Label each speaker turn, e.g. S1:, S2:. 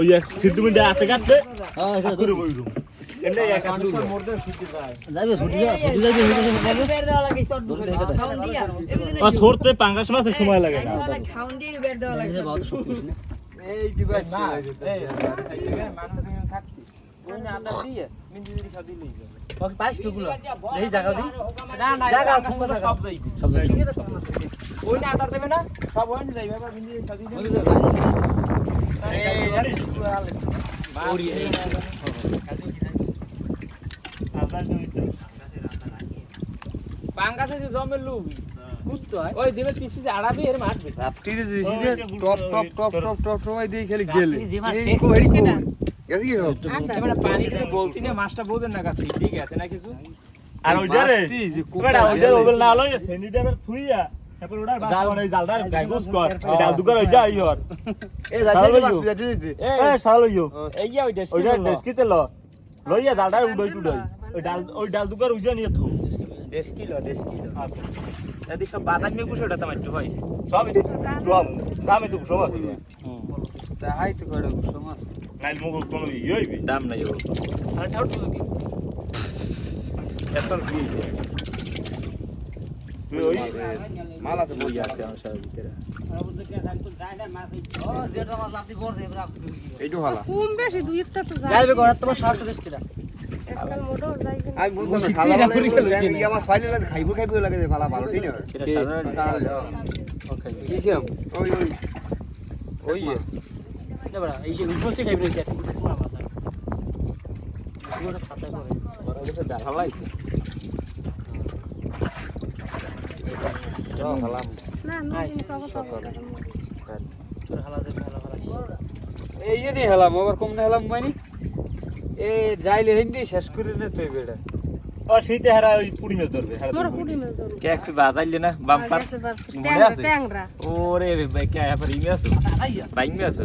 S1: ওই এক সিদ্ধুমিন্টে হাতে কাটবে।
S2: হ্যাঁ এটা
S1: করে বইরু এমনি এক হাত লুলো।
S2: যাবে ছুটি যা ছুটি যাবে ছুটি যাবে।
S1: ও ছড়তে পাঙ্গাস মাছের সময় লাগে না।
S2: এটা বহুত শক্তি না ওকে পাইস কি গুলো এই জায়গা দি। জায়গা থুঙ্গা জায়গা। সব জায়গা ওরি এই
S1: আবার জমিতে।
S2: কুত্তো হয়
S3: ওই দিবে পিস পিস আড়াবি এর মারবে
S4: রাত্রিরে যে top top top top top top দিয়ে খালি গেলে এই
S2: টেক্স
S4: কো গেছি কি সব
S3: এবারে পানি দিয়ে বলতি না মাছটা বোঝেন না কাছে ঠিক আছে না কিছু
S1: আর রে
S4: মাছটি যে।
S1: ওবেল না লই স্যানিটাইজার থুইয়া লইয়া জালটা উডই টুডই ওই ডাল ওই ডাল দুকার উজা নিয়ে থু।
S3: দেড় কিলো দেড় কিলো
S1: আচ্ছা
S3: যদি সব বাদাম নিয়ে গুছো ওটা তোমার ভাই
S1: সব এটি রম দামে তো আছে
S4: করে
S1: মুখ কোন ইয়ে
S3: দাম নাই ও। আর ঠাউট কি? এত কি
S1: তুই ওই
S4: মাল আছে
S3: ওই আছে আমার সাথে ভিতরে।
S2: ও যেটা মাছ লাফি পড়ছে এবার আপনি
S4: এইটো ভালা।
S5: কম বেশি দুই একটা তো যায়।
S2: যাইবে ঘর তোমার সাতশো বেশ কিটা
S5: এককাল মোটর যাইবে না।
S4: আমি বলতো খালা আমি আমার ফাইলে লাগে খাইবো খাইবো লাগে যে ভালো ঠিক না
S3: এটা সাধারণ
S4: তাহলে
S3: ওকে
S4: কি খাম ওই ওই। ওই
S2: এবার এই যে উঠছে খাইবে রইছে কুত্তো তোমার মাছ পুরোটা ফাটাই করে
S3: ওটা দেখা লাইছে
S4: ভালা
S5: না নতুন সব সব
S2: তোর হালা দেবে হালা হালা
S4: এই যে হেলাম আবার কম না হেলাম মানে? এ যাইলে হিন্দি শেষ করে নে তুই বেটা
S1: ও শীতে হারা ওই মেজ ধরবে
S3: কে একটু বাজাইলে না? বাম্পার? মনে আছে? ওরে ভাই কে হ্যাঁ ইমে আছো? বাইমে আছো?